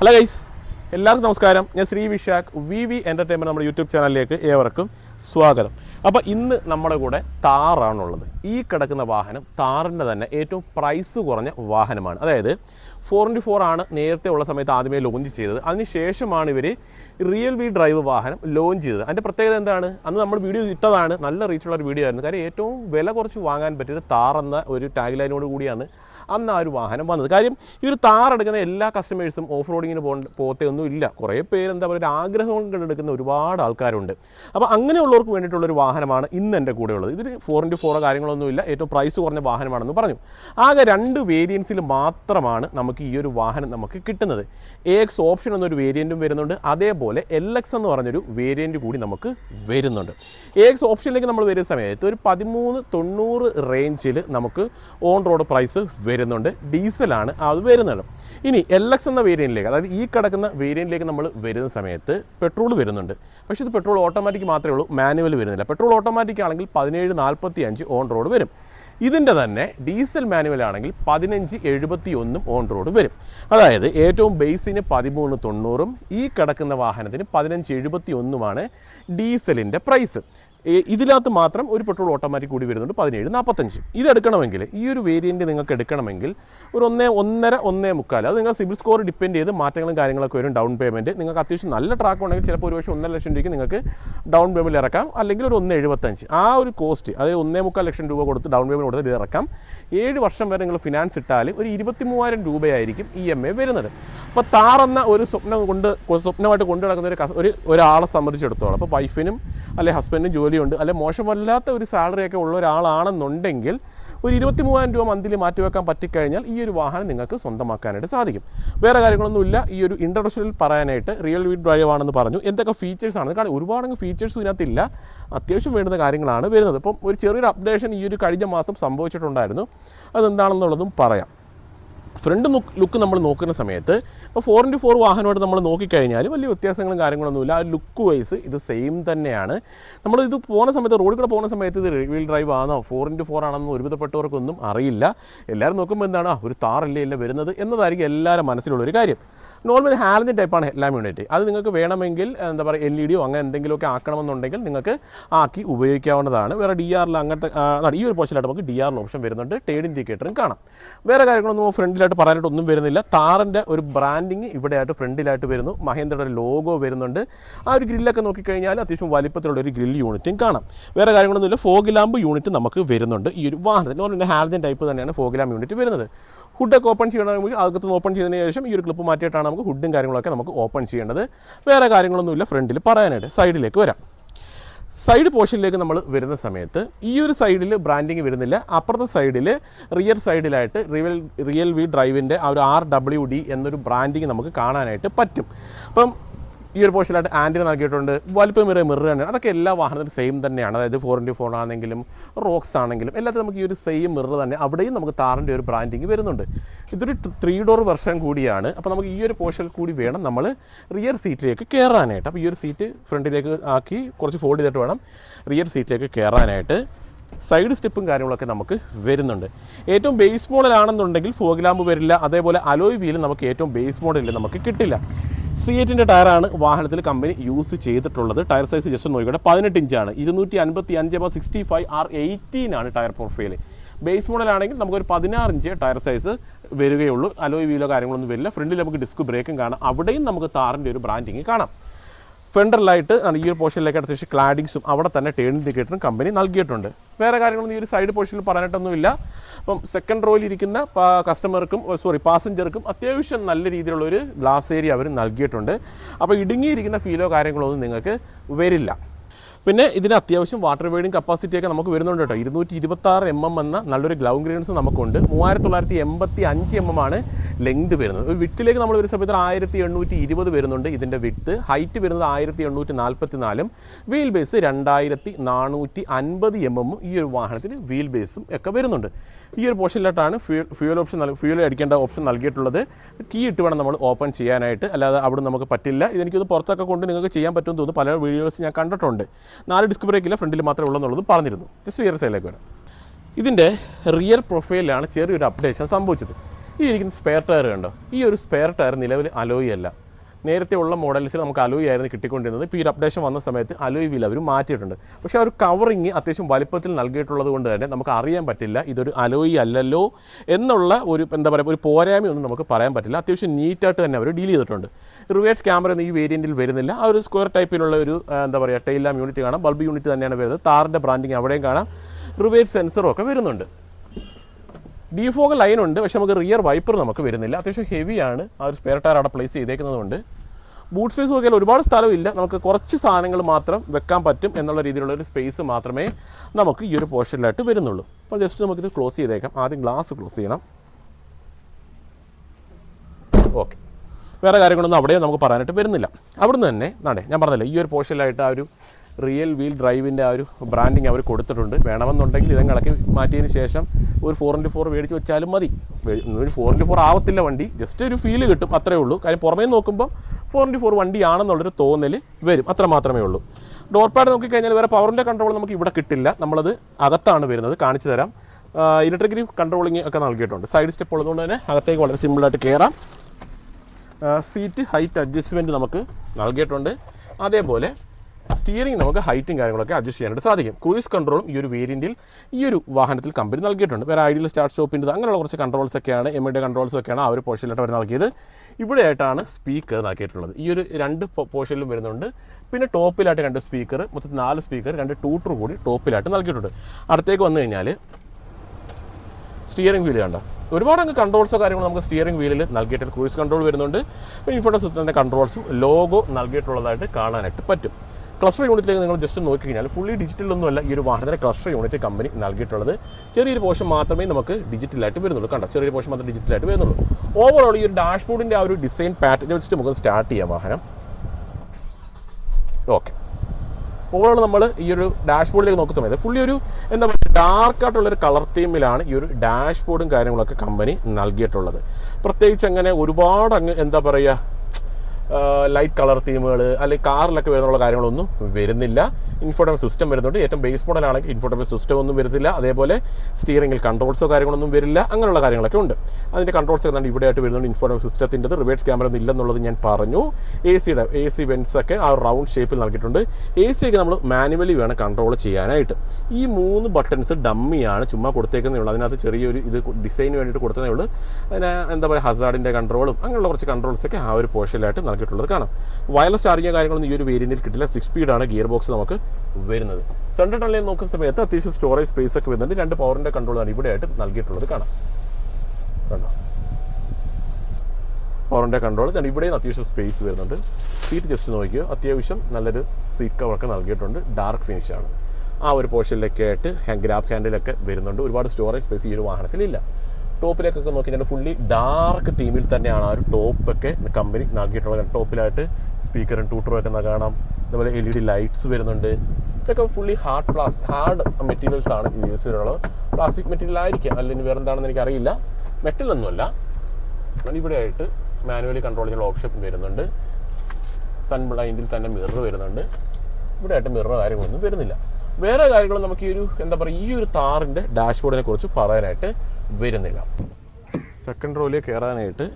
Hello guys എല്ലാവർക്കും നമസ്കാരം. ഞാൻ Shri Vishakh. V V entertainment നമ്മുടെ യൂട്യൂബ് ചാനലിലേക്ക് ഏവർക്കും സ്വാഗതം. അപ്പോൾ ഇന്ന് നമ്മുടെ കൂടെ താറാണുള്ളത് ഈ കിടക്കുന്ന വാഹനം താറിന്റെ തന്നെ ഏറ്റവും പ്രൈസ് കുറഞ്ഞ വാഹനമാണ്. അതായത് ഫോർ ഇന്റു ഫോർ ആണ് നേരത്തെ ഉള്ള സമയത്ത് ആദ്യമേ ലോഞ്ച് ചെയ്തത്. അതിനുശേഷമാണ് ഇവർ റിയൽ വി ഡ്രൈവ് വാഹനം ലോഞ്ച് ചെയ്തത്. അതിന്റെ പ്രത്യേകത എന്താണ്? അന്ന് നമ്മൾ വീഡിയോ ഇട്ടതാണ്. നല്ല റീച്ചുള്ള ഒരു വീഡിയോ ആയിരുന്നു. കാര്യം ഏറ്റവും വില കുറച്ച് വാങ്ങാൻ പറ്റിയത് താറെന്ന ഒരു ടാഗ് ലൈനോട് കൂടിയാണ് അന്ന് ആ ഒരു വാഹനം വന്നത്. കാര്യം ഈ ഒരു താറെടുക്കുന്ന എല്ലാ കസ്റ്റമേഴ്സും ഓഫ് റോഡിങ്ങിന് പോ പോകത്തൊന്നും ഇല്ല കുറേ പേര് എന്താ പറയുക ആഗ്രഹം കണ്ടെടുക്കുന്ന ഒരുപാട് ആൾക്കാരുണ്ട്. അപ്പോൾ അങ്ങനെയുള്ളവർക്ക് വേണ്ടിയിട്ടുള്ളൊരു വാഹനമാണ് ഇന്ന് എന്റെ കൂടെ ഉള്ളത് ഇതിന് ഫോർ ഇന്റു ഫോറോ കാര്യങ്ങളൊന്നുമില്ല. ഏറ്റവും പ്രൈസ് കുറഞ്ഞ വാഹനമാണെന്ന് പറഞ്ഞു. ആകെ രണ്ട് വേരിയൻസിൽ മാത്രമാണ് നമുക്ക് ഈ ഒരു വാഹനം നമുക്ക് കിട്ടുന്നത്. എ എക്സ് ഓപ്ഷൻ എന്നൊരു വേരിയന്റും വരുന്നുണ്ട്. അതേപോലെ എൽ എക്സ് എന്ന് പറഞ്ഞൊരു വേരിയന്റ് കൂടി നമുക്ക് വരുന്നുണ്ട്. എ എക്സ് ഓപ്ഷനിലേക്ക് നമ്മൾ വരുന്ന സമയത്ത് ഒരു പതിമൂന്ന് തൊണ്ണൂറ് റേഞ്ചിൽ നമുക്ക് ഓൺ റോഡ് പ്രൈസ് വരുന്നുണ്ട്. ഡീസലാണ് അത് വരുന്നത്. ഇനി എൽ എക്സ് എന്ന വേരിയന്റിലേക്ക് അതായത് ഈ കിടക്കുന്ന വേരിയന്റിലേക്ക് നമ്മൾ വരുന്ന സമയത്ത് പെട്രോൾ വരുന്നുണ്ട്. പക്ഷേ ഇത് പെട്രോൾ ഓട്ടോമാറ്റിക് മാത്രമേ ഉള്ളൂ മാനുവൽ വരുന്നില്ല. പെട്രോൾ ഓട്ടോമാറ്റിക് ആണെങ്കിൽ പതിനേഴ് നാൽപ്പത്തി അഞ്ച് ഓൺ റോഡ് വരും. ഇതിന്റെ തന്നെ ഡീസൽ മാനുവൽ ആണെങ്കിൽ പതിനഞ്ച് എഴുപത്തി ഒന്നും ഓൺ റോഡ് വരും. അതായത് ഏറ്റവും ബേസിന് പതിമൂന്ന് തൊണ്ണൂറും ഈ കിടക്കുന്ന വാഹനത്തിന് പതിനഞ്ച് എഴുപത്തി ഒന്നുമാണ് ഡീസലിന്റെ പ്രൈസ്. ഇതിനകത്ത് മാത്രം ഒരു പെട്രോൾ ഓട്ടോമാറ്റിക് കൂടി വരുന്നുണ്ട് പതിനേഴ് നാൽപ്പത്തഞ്ച് ഇത് എടുക്കണമെങ്കിൽ ഈ ഒരു വേരിയന്റ് നിങ്ങൾക്ക് എടുക്കണമെങ്കിൽ ഒരു ഒന്നേ ഒന്നര ഒന്നേ മുക്കാൽ. അത് നിങ്ങൾ സിബിൽ സ്കോർ ഡിപ്പെൻഡ് ചെയ്ത് മാറ്റങ്ങളും കാര്യങ്ങളൊക്കെ വരും ഡൗൺ പേയ്മെന്റ് നിങ്ങൾക്ക് അത്യാവശ്യം നല്ല ട്രാക്ക് ഉണ്ടെങ്കിൽ ചിലപ്പോൾ ഒരു പക്ഷേ ഒന്നര ലക്ഷം രൂപയ്ക്ക് നിങ്ങൾക്ക് ഡൗൺ പേയ്മെന്റ് ഇറക്കാം. അല്ലെങ്കിൽ ഒരു ഒന്ന് എഴുപത്തഞ്ച്. ആ ഒരു കോസ്റ്റ് അതായത് ഒന്നേ മുക്കാൽ ലക്ഷം രൂപ കൊടുത്ത് ഡൗൺ പേയ്മെന്റ് കൊടുത്ത് ഇത് ഇറക്കാം. ഏഴ് വർഷം വരെ നിങ്ങൾ ഫിനാൻസ് ഇട്ടാൽ ഒരു ഇരുപത്തി മൂവായിരം രൂപയായിരിക്കും ഇ എം ഐ വരുന്നത്. അപ്പോൾ താറെന്ന ഒരു സ്വപ്നം കൊണ്ട് സ്വപ്നമായിട്ട് കൊണ്ടു നടക്കുന്ന ഒരു ഒരു ഒരാളെ സംബന്ധിച്ചിടത്തോളം അപ്പോൾ വൈഫിനും അല്ലെ ഹസ്ബൻഡിന് ജോലിയുണ്ട് അല്ലെ മോശമല്ലാത്ത ഒരു സാലറിയൊക്കെ ഉള്ള ഒരാളാണെന്നുണ്ടെങ്കിൽ ഒരു ഇരുപത്തി മൂവായിരം രൂപ മന്തിൽ മാറ്റിവെക്കാൻ പറ്റിക്കഴിഞ്ഞാൽ ഈ ഒരു വാഹനം നിങ്ങൾക്ക് സ്വന്തമാക്കാനായിട്ട് സാധിക്കും. വേറെ കാര്യങ്ങളൊന്നുമില്ല ഈ ഒരു ഇൻട്രൊഡക്ഷനിൽ പറയാനായിട്ട് റിയൽ വീഡ് ഡ്രൈവ് ആണെന്ന് പറഞ്ഞു. എന്തൊക്കെ ഫീച്ചേഴ്സ് ആണ്? കാരണം ഒരുപാട് ഫീച്ചേഴ്സ് ഇതിനകത്തില്ല. അത്യാവശ്യം വേണ്ട കാര്യങ്ങളാണ് വരുന്നത്. അപ്പം ഒരു ചെറിയൊരു അപ്ഡേഷൻ ഈ ഒരു കഴിഞ്ഞ മാസം സംഭവിച്ചിട്ടുണ്ടായിരുന്നു. അതെന്താണെന്നുള്ളതും പറയാം. ഫ്രണ്ട് ലുക്ക് നമ്മൾ നോക്കുന്ന സമയത്ത് ഇപ്പോൾ ഫോർ ഇന്റു ഫോർ വാഹനമായിട്ട് നമ്മൾ നോക്കിക്കഴിഞ്ഞാൽ വലിയ വ്യത്യാസങ്ങളും കാര്യങ്ങളൊന്നുമില്ല ആ ലുക്ക് വൈസ് ഇത് സെയിം തന്നെയാണ്. നമ്മൾ ഇത് പോകുന്ന സമയത്ത് റോഡിൽ കൂടെ പോകുന്ന സമയത്ത് ഇത് വീൽ ഡ്രൈവ് ആണോ ഫോർ ഇന്റു ഫോർ ആണെന്ന് ഒരുവിധപ്പെട്ടവർക്കൊന്നും അറിയില്ല. എല്ലാവരും നോക്കുമ്പോൾ എന്താണ്? ഒരു താറല്ലേ ഇല്ല വരുന്നത് എന്നതായിരിക്കും എല്ലാവരും മനസ്സിലുള്ളൊരു കാര്യം. നോർമൽ ഹാലജൻ ടൈപ്പാണ് എല്ലാം യൂണിറ്റ് അത് നിങ്ങൾക്ക് വേണമെങ്കിൽ എന്താ പറയുക എൽ ഇ ഡിയോ അങ്ങനെ എന്തെങ്കിലുമൊക്കെ ആക്കണമെന്നുണ്ടെങ്കിൽ നിങ്ങൾക്ക് ആക്കി ഉപയോഗിക്കാവുന്നതാണ്. വേറെ ഡി ആറിൽ അങ്ങനത്തെ ഈ ഒരു പോർഷനിലായിട്ട് നമുക്ക് ഡി ആറിൽ ഓപ്ഷൻ വരുന്നുണ്ട്. ടേഡ് ഇൻഡിക്കേറ്ററും കാണാം. വേറെ കാര്യങ്ങളൊന്നും ഫ്രണ്ടിലായിട്ട് പറയാനായിട്ട് ഒന്നും വരുന്നില്ല. താറിന്റെ ഒരു ബ്രാൻഡിങ് ഇവിടെയായിട്ട് ഫ്രണ്ടിലായിട്ട് വരുന്നു. മഹേന്ദ്രയുടെ ഒരു ലോഗോ വരുന്നുണ്ട്. ആ ഒരു ഗ്രില്ലൊക്കെ നോക്കിക്കഴിഞ്ഞാൽ അത്യാവശ്യം വലിപ്പത്തിലുള്ള ഒരു ഗ്രില്ല് യൂണിറ്റും കാണാം. വേറെ കാര്യങ്ങളൊന്നുമില്ല. ഫോഗ് ലാമ്പ് യൂണിറ്റ് നമുക്ക് വരുന്നുണ്ട്. ഈ ഒരു വാഹനത്തിൽ പറഞ്ഞാൽ ഹാർജൻ ടൈപ്പ് തന്നെയാണ് ഫോഗ് ലാമ്പ് യൂണിറ്റ് വരുന്നത്. ഹുഡൊക്കെ ഓപ്പൺ ചെയ്യണമെങ്കിൽ അകത്ത് ഓപ്പൺ ചെയ്തതിന് ശേഷം ഈ ഒരു ക്ലിപ്പ് മാറ്റിയിട്ടാണ് നമുക്ക് ഹുഡും കാര്യങ്ങളൊക്കെ നമുക്ക് ഓപ്പൺ ചെയ്യേണ്ടത്. വേറെ കാര്യങ്ങളൊന്നുമില്ല. ഫ്രണ്ടിൽ പറയാനായിട്ട് സൈഡിലേക്ക് വരാം. സൈഡ് പോർഷനിലേക്ക് നമ്മൾ വരുന്ന സമയത്ത് ഈ ഒരു സൈഡിൽ ബ്രാൻഡിങ് വരുന്നില്ല. അപ്പുറത്തെ സൈഡിൽ റിയർ സൈഡിലായിട്ട് റിയൽ റിയൽ വി ഡ്രൈവിന്റെ ആ ഒരു ആർ ഡബ്ല്യു ഡി എന്നൊരു ബ്രാൻഡിങ് നമുക്ക് കാണാനായിട്ട് പറ്റും. അപ്പം ഈ ഒരു പോർഷനിലായിട്ട് ആന്റിന നൽകിയിട്ടുണ്ട്. വലിപ്പം മിറ മിറർ തന്നെയാണ്. അതൊക്കെ എല്ലാ വാഹനത്തിനും സെയിം തന്നെയാണ്. അതായത് ഫോർ ഇന്റു ഫോർ ആണെങ്കിലും റോക്സ് ആണെങ്കിലും എല്ലാത്തിനും നമുക്ക് ഈ ഒരു സെയിം മിറർ തന്നെ. അവിടെയും നമുക്ക് താറിന്റെ ഒരു ബ്രാൻഡിങ് വരുന്നുണ്ട്. ഇതൊരു ത്രീ ഡോർ വെർഷൻ കൂടിയാണ്. അപ്പോൾ നമുക്ക് ഈ ഒരു പോർഷനിൽ കൂടി വേണം നമ്മൾ റിയർ സീറ്റിലേക്ക് കയറാനായിട്ട് അപ്പോൾ ഈ ഒരു സീറ്റ് ഫ്രണ്ടിലേക്ക് ആക്കി കുറച്ച് ഫോൾഡ് ചെയ്തിട്ട് വേണം റിയർ സീറ്റിലേക്ക് കയറാനായിട്ട് സൈഡ് സ്റ്റെപ്പും കാര്യങ്ങളൊക്കെ നമുക്ക് വരുന്നുണ്ട്. ഏറ്റവും ബേസ് മോഡലാണെന്നുണ്ടെങ്കിൽ ഫോഗ്ലാമ്പ് വരില്ല. അതേപോലെ അലോയ് വീൽ നമുക്ക് ഏറ്റവും ബേസ് മോഡലിൽ നമുക്ക് കിട്ടില്ല. സി ടയറാണ് വാഹനത്തിൽ കമ്പനി യൂസ് ചെയ്തിട്ടുള്ളത്. ടയർ സൈസ് ജസ്റ്റ് നോക്കിക്കോട്ടെ. പതിനെട്ട് ഇഞ്ചാണ്. ഇരുന്നൂറ്റി അൻപത്തി അഞ്ച് by sixty five R eighteen ആണ് ടയർ പ്രൊഫൈൽ ബേസ് മോഡലാണെങ്കിൽ നമുക്കൊരു പതിനാറ് ഇഞ്ച് ടയർ സൈസ് വരികയുള്ളൂ. അലോയ് വീലോ കാര്യങ്ങളൊന്നും വരില്ല. ഫ്രണ്ടിൽ നമുക്ക് ഡിസ്ക് ബ്രേക്കും കാണാം. അവിടെയും നമുക്ക് താറിന്റെ ഒരു ബ്രാൻഡിങ് കാണാം. ഫെൻഡറിലായിട്ട് ഈ ഒരു പോർഷനിലേക്ക് അടുത്ത ക്ലാഡിങ്സും അവിടെ തന്നെ ടേൺ ഇൻഡിക്കേറ്ററും കമ്പനി നൽകിയിട്ടുണ്ട്. വേറെ കാര്യങ്ങളൊന്നും ഈ ഒരു സൈഡ് പോർഷനിൽ പറയാനായിട്ടൊന്നുമില്ല. അപ്പം സെക്കൻഡ് റോയിൽ ഇരിക്കുന്ന കസ്റ്റമർക്കും സോറി പാസഞ്ചർക്കും അത്യാവശ്യം നല്ല രീതിയിലുള്ള ഒരു ഗ്ലാസ് ഏരിയ അവർ നൽകിയിട്ടുണ്ട്. അപ്പോൾ ഇടുങ്ങിയിരിക്കുന്ന ഫീലോ കാര്യങ്ങളോ ഒന്നും നിങ്ങൾക്ക് വരില്ല. പിന്നെ ഇതിന് അത്യാവശ്യം വാട്ടർ വെയ്ഡിങ് കപ്പാസിറ്റി ഒക്കെ നമുക്ക് വരുന്നുണ്ട് കേട്ടോ. ഇരുന്നൂറ്റി ഇരുപത്തി ആറ് എം എം എന്ന നല്ലൊരു ഗ്ലൗ ഗ്രീൻസ് നമുക്കുണ്ട്. മൂവായിരത്തി തൊള്ളായിരത്തി എൺപത്തി അഞ്ച് എം എം ആണ് ലെങ്ത് വരുന്നത്. ഒരു വിട്ടിലേക്ക് നമ്മൾ ഒരു സമയത്ത് ആയിരത്തി എണ്ണൂറ്റി ഇരുപത് വരുന്നുണ്ട്. ഇതിന്റെ വിട്ട് ഹൈറ്റ് വരുന്നത് ആയിരത്തി എണ്ണൂറ്റി നാൽപ്പത്തി നാലും വീൽ ബേസ് രണ്ടായിരത്തി നാനൂറ്റി അൻപത് എം എമ്മും ഈ ഒരു വാഹനത്തിന് വീൽ ബേസും ഒക്കെ വരുന്നുണ്ട്. ഈ ഒരു പോർഷനിലോട്ടാണ് ഫ്യൂൽ ഫ്യൂൽ ഓപ്ഷൻ ഫ്യൂൽ അടിക്കേണ്ട ഓപ്ഷൻ നൽകിയിട്ടുള്ളത്. കീ ഇട്ട് വേണം നമ്മൾ ഓപ്പൺ ചെയ്യാനായിട്ട്. അല്ലാതെ അവിടെ നമുക്ക് പറ്റില്ല. ഇതെനിക്കത് പുറത്തൊക്കെ കൊണ്ട് നിങ്ങൾക്ക് ചെയ്യാൻ പറ്റുമെന്ന് തോന്നുന്നു. പല വീഡിയോസ് ഞാൻ കണ്ടിട്ടുണ്ട്. നാല് ഡിസ്ക് ബ്രേക്കില്ല ഫ്രണ്ടിൽ മാത്രമേ ഉള്ളൂ പറഞ്ഞിരുന്നു. ജസ്റ്റ് റിയർ സൈഡിലേക്ക് വരാം. ഇതിന്റെ റിയർ പ്രൊഫൈലിലാണ് ചെറിയൊരു അപ്ഡേഷൻ സംഭവിച്ചത്. ഈ ഇരിക്കുന്ന സ്പെയർ ടയർ കണ്ടോ? ഈ ഒരു സ്പെയർ ടയർ നിലവിൽ അലോയി അല്ല. നേരത്തെ ഉള്ള മോഡൽസിൽ നമുക്ക് അലോയി ആയിരുന്നു കിട്ടിക്കൊണ്ടിരുന്നത്. ഇപ്പോൾ ഈ അപ്ഡേഷൻ വന്ന സമയത്ത് അലോയി വില അവർ മാറ്റിയിട്ടുണ്ട്. പക്ഷേ ഒരു കവറിങ് അത്യാവശ്യം വലിപ്പത്തിൽ നൽകിയിട്ടുള്ളത് കൊണ്ട് തന്നെ നമുക്ക് അറിയാൻ പറ്റില്ല ഇതൊരു അലോയി അല്ലല്ലോ എന്നുള്ള ഒരു എന്താ പറയുക ഒരു പോരായ്മയൊന്നും നമുക്ക് പറയാൻ പറ്റില്ല. അത്യാവശ്യം നീറ്റായിട്ട് തന്നെ അവർ ഡീൽ ചെയ്തിട്ടുണ്ട്. റിവേഴ്സ് ക്യാമറ ഒന്നും ഈ വേരിയന്റിൽ വരുന്നില്ല. ആ ഒരു സ്ക്വയർ ടൈപ്പിലുള്ള ഒരു എന്താ പറയുക ടൈലാം യൂണിറ്റ് കാണാം. ബൾബ് യൂണിറ്റ് തന്നെയാണ് വരുന്നത്. താറിന്റെ ബ്രാൻഡിങ് അവിടെയും കാണാം. റിവേഴ്സ് സെൻസറും ഒക്കെ വരുന്നുണ്ട്. ഡിഫോഗ് ലൈൻ ഉണ്ട് പക്ഷെ നമുക്ക് റിയർ വൈപ്പർ നമുക്ക് വരുന്നില്ല. അത്യാവശ്യം ഹെവിയാണ് ആ ഒരു സ്പെയർ ടയർ അവിടെ പ്ലേസ് ചെയ്തേക്കുന്നതുകൊണ്ട്. ബൂട്ട് സ്പേസ് നോക്കിയാൽ ഒരുപാട് സ്ഥലമില്ല. നമുക്ക് കുറച്ച് സാധനങ്ങൾ മാത്രം വെക്കാൻ പറ്റും എന്നുള്ള രീതിയിലുള്ള ഒരു സ്പേസ് മാത്രമേ നമുക്ക് ഈ ഒരു പോർഷനിലായിട്ട് വരുന്നുള്ളൂ. അപ്പോൾ ജസ്റ്റ് നമുക്കിത് ക്ലോസ് ചെയ്തേക്കാം. ആദ്യം ഗ്ലാസ് ക്ലോസ് ചെയ്യണം. ഓക്കെ വേറെ കാര്യങ്ങളൊന്നും അവിടെ നമുക്ക് പറയാനായിട്ട് വരുന്നില്ല. അവിടുന്ന് തന്നെ നാടേ ഞാൻ പറഞ്ഞല്ലോ ഈ ഒരു പോർഷനിലായിട്ട് ആ ഒരു റിയൽ വീൽ ഡ്രൈവിന്റെ ആ ഒരു ബ്രാൻഡിങ് അവർ കൊടുത്തിട്ടുണ്ട്. വേണമെന്നുണ്ടെങ്കിൽ ഇതങ്ങളക്കി മാറ്റിയതിന് ശേഷം ഒരു ഫോർ ഇന്റു ഫോർ മേടിച്ച് വെച്ചാലും മതി. ഒരു ഫോർ ഇന്റു ഫോർ ആവത്തില്ല വണ്ടി. ജസ്റ്റ് ഒരു ഫീൽ കിട്ടും അത്രേ ഉള്ളൂ. കാര്യം പുറമേ നോക്കുമ്പോൾ ഫോർ ഇന്റു ഫോർ വണ്ടിയാണെന്നുള്ളൊരു തോന്നൽ വരും. അത്ര മാത്രമേ ഉള്ളൂ. ഡോർ പാഡ് നോക്കിക്കഴിഞ്ഞാൽ വേറെ പവറിന്റെ കൺട്രോൾ നമുക്ക് ഇവിടെ കിട്ടില്ല. നമ്മളത് അകത്താണ് വരുന്നത്. കാണിച്ചു തരാം. ഇലക്ട്രിക്കലി കൺട്രോളിങ് ഒക്കെ നൽകിയിട്ടുണ്ട്. സൈഡ് സ്റ്റെപ്പ് ഉള്ളതുകൊണ്ട് തന്നെ അകത്തേക്ക് വളരെ സിമ്പിളായിട്ട് കയറാം സീറ്റ് ഹൈറ്റ് അഡ്ജസ്റ്റ്മെന്റ് നമുക്ക് നൽകിയിട്ടുണ്ട്. അതേപോലെ സ്റ്റിയറിംഗ് നമുക്ക് ഹൈറ്റും കാര്യങ്ങളൊക്കെ അഡ്ജസ്റ്റ് ചെയ്യാനായിട്ട് സാധിക്കും. ക്രൂയിസ് കൺട്രോളും ഈ ഒരു വേരിയന്റിൽ ഈ ഒരു വാഹനത്തിൽ കമ്പനി നൽകിയിട്ടുണ്ട്. വേറെ ഐഡിയൽ സ്റ്റാർട്ട് സ്റ്റോപ്പിന്റെ അങ്ങനെയുള്ള കുറച്ച് കൺട്രോൾസ് ഒക്കെയാണ് എം ഐയുടെ കൺട്രോൾസ് ഒക്കെയാണ് ആ ഒരു പോർഷനിലായിട്ട് അവർ നൽകിയത്. ഇവിടെയായിട്ടാണ് സ്പീക്കർ നൽകിയിട്ടുള്ളത്. ഈ ഒരു രണ്ട് പോർഷനിലും വരുന്നുണ്ട്. പിന്നെ ടോപ്പിലായിട്ട് രണ്ട് സ്പീക്കർ മൊത്തത്തിൽ നാല് സ്പീക്കർ രണ്ട് ടൂട്ടർ കൂടി ടോപ്പിലായിട്ട് നൽകിയിട്ടുണ്ട്. അടുത്തേക്ക് വന്നു കഴിഞ്ഞാൽ സ്റ്റിയറിംഗ് വീൽ കണ്ട? ഒരുപാട് അങ്ങ് കൺട്രോൾസോ കാര്യങ്ങൾ നമുക്ക് സ്റ്റിയറിംഗ് വീലിൽ നൽകിയിട്ട് ക്രൂയിസ് കൺട്രോൾ വരുന്നുണ്ട്. പിന്നെ ഇൻഫോട്ടോ സിസ്റ്റത്തിന്റെ കൺട്രോൾസും ലോഗോ നൽകിയിട്ടുള്ളതായിട്ട് കാണാനായിട്ട് പറ്റും. ക്ലസ്റ്റർ യൂണിറ്റിലേക്ക് നിങ്ങൾ ജസ്റ്റ് നോക്കി കഴിഞ്ഞാൽ ഫുള്ളി ഡിജിറ്റലൊന്നുമല്ല ഈ ഒരു വാഹനത്തിന്റെ ക്ലസ്റ്റർ യൂണിറ്റ് കമ്പനി നൽകിയിട്ടുള്ളത്. ചെറിയൊരു പോർഷൻ മാത്രമേ നമുക്ക് ഡിജിറ്റലായിട്ട് വരുന്നുള്ളൂ. കണ്ടോ? ചെറിയൊരു പോർഷൻ മാത്രമേ ഡിജിറ്റലായിട്ട് വരുന്നുള്ളൂ. ഓവറോൾ ഈ ഒരു ഡാഷ്ബോർഡിന്റെ ആ ഒരു ഡിസൈൻ പാറ്റേൺ വെച്ചിട്ട് നമുക്ക് സ്റ്റാർട്ട് ചെയ്യാം വാഹനം. ഓക്കെ ഓവറോൾ നമ്മൾ ഈ ഒരു ഡാഷ്ബോർഡിലേക്ക് നോക്കുന്ന സമയത്ത് ഫുള്ളി ഒരു എന്താ പറയുക ഡാർക്ക് ആയിട്ടുള്ള ഒരു കളർ തീമിലാണ് ഈ ഒരു ഡാഷ്ബോർഡും കാര്യങ്ങളൊക്കെ കമ്പനി നൽകിയിട്ടുള്ളത്. പ്രത്യേകിച്ച് അങ്ങനെ ഒരുപാട് അങ്ങ് എന്താ പറയുക ലൈറ്റ് കളർ തീമുകൾ അല്ലെങ്കിൽ കാറിലൊക്കെ വരുന്നുള്ള കാര്യങ്ങളൊന്നും വരുന്നില്ല. ഇൻഫോർട്ടബിൾ സിസ്റ്റം വരുന്നുണ്ട്. ഏറ്റവും ബേസ് മോഡലാണെങ്കിൽ ഇൻഫോർട്ടബിൾ സിസ്റ്റം ഒന്നും വരുന്നില്ല. അതേപോലെ സ്റ്റിയറിംഗിൽ കൺട്രോൾസോ കാര്യങ്ങളൊന്നും വരില്ല. അങ്ങനെയുള്ള കാര്യങ്ങളൊക്കെ ഉണ്ട്. അതിന്റെ കൺട്രോൾസ് ഏതാണ്ട് ഇവിടെയായിട്ട് വരുന്നുണ്ട് ഇൻഫോർട്ടബിൾ സിസ്റ്റത്തിന്റെ റിവേഴ്സ് ക്യാമറ ഒന്നും ഇല്ലെന്നുള്ളത് ഞാൻ പറഞ്ഞു. എ സിയുടെ എ സി വെൻസ് ഒക്കെ ആ റൗണ്ട് ഷേപ്പിൽ നൽകിയിട്ടുണ്ട്. എ സി ഒക്കെ നമ്മൾ മാനുവലി വേണം കൺട്രോൾ ചെയ്യാനായിട്ട്. ഈ മൂന്ന് ബട്ടൺസ് ഡമ്മിയാണ് ചുമ്മാ കൊടുത്തേക്കുന്നേ ഉള്ളൂ. അതിനകത്ത് ചെറിയൊരു ഇത് ഡിസൈന് വേണ്ടിയിട്ട് കൊടുത്തതേ ഉള്ളൂ. അതിന് എന്താ പറയുക ഹസാർഡിന്റെ കൺട്രോളും അങ്ങനെയുള്ള കുറച്ച് കൺട്രോൾസ് ഒക്കെ ആ ഒരു പോർഷനിലായിട്ട് നൽകിയിട്ടുള്ളത് കാണാം. വയർലെസ് ചാർജിങ് കാര്യങ്ങളൊന്നും ഈ ഒരു വേരിയന്റിൽ കിട്ടില്ല. സിക്സ് സ്പീഡാണ് ഗിയർ ബോക്സ് നമുക്ക് വരുന്നത്. സെൻട്രൽ ടണലിൽ നോക്കുന്ന സമയത്ത് അത്യാവശ്യം സ്റ്റോറേജ് സ്പേസ് ഒക്കെ വരുന്നുണ്ട്. രണ്ട് പവറിന്റെ കൺട്രോളാണ് ഇവിടെയായിട്ട് നൽകിയിട്ടുള്ളത് കാണാം. കണ്ടോ? പവറിന്റെ കൺട്രോൾ ഞാൻ ഇവിടെയും അത്യാവശ്യം സ്പേസ് വരുന്നുണ്ട്. സീറ്റ് ജസ്റ്റ് നോക്കിയോ? അത്യാവശ്യം നല്ലൊരു സീറ്റ് കവറൊക്കെ നൽകിയിട്ടുണ്ട്. ഡാർക്ക് ഫിനിഷാണ് ആ ഒരു പോർഷനിലൊക്കെ ആയിട്ട് ഗ്രാബ് ഹാൻഡിലൊക്കെ വരുന്നുണ്ട്. ഒരുപാട് സ്റ്റോറേജ് സ്പേസ് ഈ ഒരു വാഹനത്തിലില്ല ടോപ്പിലേക്കൊക്കെ നോക്കി കഴിഞ്ഞാൽ ഫുള്ളി ഡാർക്ക് തീമിൽ തന്നെയാണ് ആ ഒരു ടോപ്പൊക്കെ കമ്പനി നൽകിയിട്ടുള്ളത്. ടോപ്പിലായിട്ട് സ്പീക്കറും ട്യൂട്ടറും ഒക്കെ കാണാം. അതുപോലെ എൽ ഇ ഡി ലൈറ്റ്സ് വരുന്നുണ്ട്. ഇതൊക്കെ fully hard plastic hard materials ആണ് യൂസ് ചെയ്തിട്ടുള്ളത്. പ്ലാസ്റ്റിക് മെറ്റീരിയൽ ആയിരിക്കാം. അല്ലെങ്കിൽ വേറെ എന്താണെന്ന് എനിക്കറിയില്ല മെറ്റലൊന്നുമല്ല ഇവിടെയായിട്ട് മാനുവലി കൺട്രോൾ ചെയ്യുന്ന ഓപ്ഷൻ വരുന്നുണ്ട്. സൺ ബ്ലൈൻഡിൽ തന്നെ മിറർ വരുന്നുണ്ട്. ഇവിടെ ആയിട്ട് മിറർ കാര്യങ്ങളൊന്നും വരുന്നില്ല. വേറെ കാര്യങ്ങളും നമുക്ക് ഈ ഒരു എന്താ പറയുക ഈ ഒരു താറിന്റെ ഡാഷ്ബോർഡിനെ കുറിച്ച് പറയാനായിട്ട് വരുന്നില്ല. സെക്കൻഡ് റോയിൽ കയറാനായിട്ട്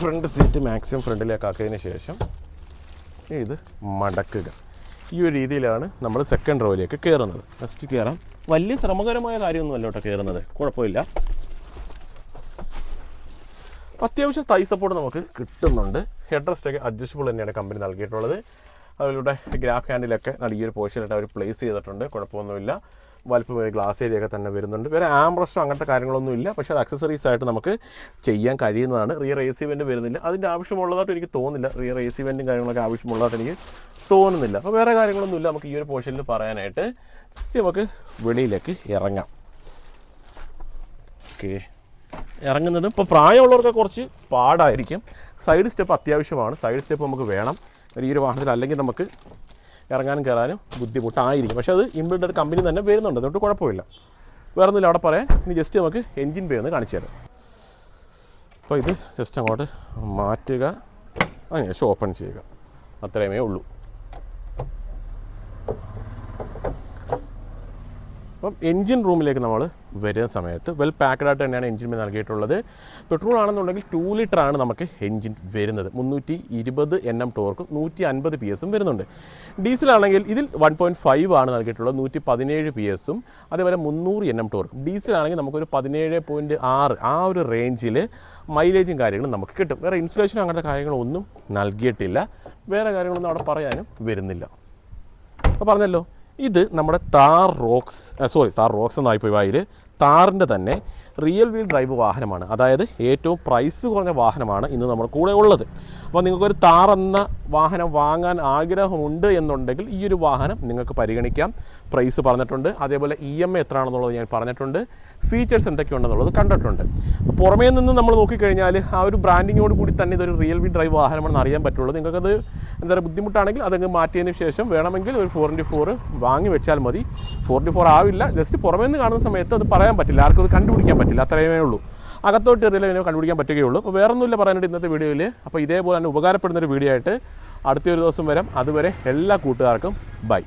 ഫ്രണ്ട് സീറ്റ് മാക്സിമം ഫ്രണ്ടിലേക്ക് ആക്കിയതിന് ശേഷം ഇത് മടക്കുക. ഈ ഒരു രീതിയിലാണ് നമ്മൾ സെക്കൻഡ് റോയിലേക്ക് കയറുന്നത് ഫസ്റ്റ് കയറാം വലിയ ശ്രമകരമായ കാര്യമൊന്നുമല്ല കേട്ടോ കയറുന്നത് കുഴപ്പമില്ല. അത്യാവശ്യം തൈ സപ്പോർട്ട് നമുക്ക് കിട്ടുന്നുണ്ട്. ഹെഡ് റെസ്റ്റൊക്കെ അഡ്ജസ്റ്റബിൾ തന്നെയാണ് കമ്പനി നൽകിയിട്ടുള്ളത്. അതിലൂടെ ഗ്രാഫ് ഹാൻഡിലൊക്കെ ഈ ഒരു അവർ പ്ലേസ് ചെയ്തിട്ടുണ്ട്. കുഴപ്പമൊന്നുമില്ല. വലിപ്പം ഒരു ഗ്ലാസ് ഏരിയ ഒക്കെ തന്നെ വരുന്നുണ്ട്. വേറെ ആംബ്രസ്റ്റോ അങ്ങനത്തെ കാര്യങ്ങളൊന്നും ഇല്ല. പക്ഷേ അത് അക്സസറീസ് ആയിട്ട് നമുക്ക് ചെയ്യാൻ കഴിയുന്നതാണ്. റിയർ എ സി വെന്റ് വരുന്നില്ല. അതിന്റെ ആവശ്യമുള്ളതായിട്ട് എനിക്ക് തോന്നുന്നില്ല. റിയർ എ സി വെന്റും കാര്യങ്ങളൊക്കെ ആവശ്യമുള്ളതായിട്ട് എനിക്ക് തോന്നുന്നില്ല. അപ്പോൾ വേറെ കാര്യങ്ങളൊന്നുമില്ല നമുക്ക് ഈ ഒരു പോർഷനിൽ പറയാനായിട്ട് ജസ്റ്റ് നമുക്ക് വെളിയിലേക്ക് ഇറങ്ങാം. ഓക്കെ. ഇറങ്ങുന്നത് ഇപ്പോൾ പ്രായമുള്ളവർക്ക് കുറച്ച് പാടായിരിക്കും. സൈഡ് സ്റ്റെപ്പ് അത്യാവശ്യമാണ്. സൈഡ് സ്റ്റെപ്പ് നമുക്ക് വേണം. ഈ ഒരു വാഹനത്തിൽ അല്ലെങ്കിൽ നമുക്ക് ഇറങ്ങാനും കയറാനും ബുദ്ധിമുട്ടായിരിക്കും. പക്ഷേ അത് ഇമ്പിൾഡ് കമ്പനി തന്നെ വരുന്നുണ്ട്. അതുകൊണ്ട് കുഴപ്പമില്ല. വേറെ ഒന്നുമില്ല അവിടെ പറയാൻ ഇനി ജസ്റ്റ് നമുക്ക് എൻജിൻ പേ ഒന്ന് കാണിച്ചു തരാം. അപ്പോൾ ഇത് ജസ്റ്റ് അങ്ങോട്ട് മാറ്റുക. അങ്ങനെ ഓപ്പൺ ചെയ്യുക. അത്രയുമേ ഉള്ളൂ. അപ്പം എൻജിൻ റൂമിലേക്ക് നമ്മൾ വരുന്ന സമയത്ത്. വെൽ പാക്ക്ഡ് ആയിട്ട് തന്നെയാണ് എഞ്ചിൻ നൽകിയിട്ടുള്ളത്. പെട്രോൾ ആണെന്നുണ്ടെങ്കിൽ ടു ആണ് നമുക്ക് എഞ്ചിൻ വരുന്നത്. മുന്നൂറ്റി ഇരുപത് എൻ എം ടോർക്കും നൂറ്റി അൻപത് പി എസും വരുന്നുണ്ട്. ഡീസലാണെങ്കിൽ ഇതിൽ വൺ പോയിന്റ് ഫൈവ് ആണ് നൽകിയിട്ടുള്ളത് നൂറ്റി പതിനേഴ് പി എസും അതേപോലെ മുന്നൂറ് എൻ എം ടോർക്കും ഡീസലാണെങ്കിൽ നമുക്കൊരു പതിനേഴ് പോയിന്റ് ആറ് ആ ഒരു റേഞ്ചിൽ മൈലേജും കാര്യങ്ങളും നമുക്ക് കിട്ടും. വേറെ ഇൻസുലേഷൻ അങ്ങനത്തെ കാര്യങ്ങളൊന്നും നൽകിയിട്ടില്ല. വേറെ കാര്യങ്ങളൊന്നും അവിടെ പറയാനും വരുന്നില്ല. അപ്പോൾ പറഞ്ഞല്ലോ. ഇത് നമ്മുടെ Thar Roxx sorry Thar Roxx എന്നായിപ്പോയി വായിൽ താറിന്റെ തന്നെ റിയൽ വീൽ ഡ്രൈവ് വാഹനമാണ്. അതായത് ഏറ്റവും പ്രൈസ് കുറഞ്ഞ വാഹനമാണ് ഇന്ന് നമ്മുടെ കൂടെ ഉള്ളത്. അപ്പോൾ നിങ്ങൾക്കൊരു താർ എന്ന വാഹനം വാങ്ങാൻ ആഗ്രഹമുണ്ട് എന്നുണ്ടെങ്കിൽ ഈ ഒരു വാഹനം നിങ്ങൾക്ക് പരിഗണിക്കാം. പ്രൈസ് പറഞ്ഞിട്ടുണ്ട്. അതേപോലെ ഇ എം ഐ എത്രയാണെന്നുള്ളത് ഞാൻ പറഞ്ഞിട്ടുണ്ട്. ഫീച്ചേഴ്സ് എന്തൊക്കെയുണ്ടെന്നുള്ളത് കണ്ടിട്ടുണ്ട്. പുറമേ നിന്ന് നമ്മൾ നോക്കിക്കഴിഞ്ഞാൽ ആ ഒരു ബ്രാൻഡിങ്ങോട് കൂടി തന്നെ ഇതൊരു റിയൽ വീൽ ഡ്രൈവ് വാഹനമാണെന്ന് അറിയാൻ പറ്റുള്ളൂ. നിങ്ങൾക്കത് എന്താ പറയുക ബുദ്ധിമുട്ടാണെങ്കിൽ അതങ്ങ് മാറ്റിയതിന് ശേഷം വേണമെങ്കിൽ ഒരു ഫോർ ഇന്റു ഫോർ വാങ്ങി വെച്ചാൽ മതി. ഫോർ ഇന്റു ഫോർ ആവില്ല. ജസ്റ്റ് പുറമേ നിന്ന് കാണുന്ന സമയത്ത് അത് പറയാൻ പറ്റില്ല. ആർക്കും അത് കണ്ടുപിടിക്കാൻ പറ്റില്ല. അത്രയേ ഉള്ളൂ. അകത്തോട്ട് എറിയാലേ ഇതിനെ കണ്ടുപിടിക്കാൻ പറ്റുകയുള്ളൂ. അപ്പോൾ വേറെ ഒന്നുമില്ല പറയാനായിട്ട് ഇന്നത്തെ വീഡിയോയിൽ അപ്പോൾ ഇതേപോലെ തന്നെ ഉപകാരപ്പെടുന്ന ഒരു വീഡിയോ ആയിട്ട് അടുത്തൊരു ദിവസം വരാം. അതുവരെ എല്ലാ കൂട്ടുകാർക്കും ബൈ.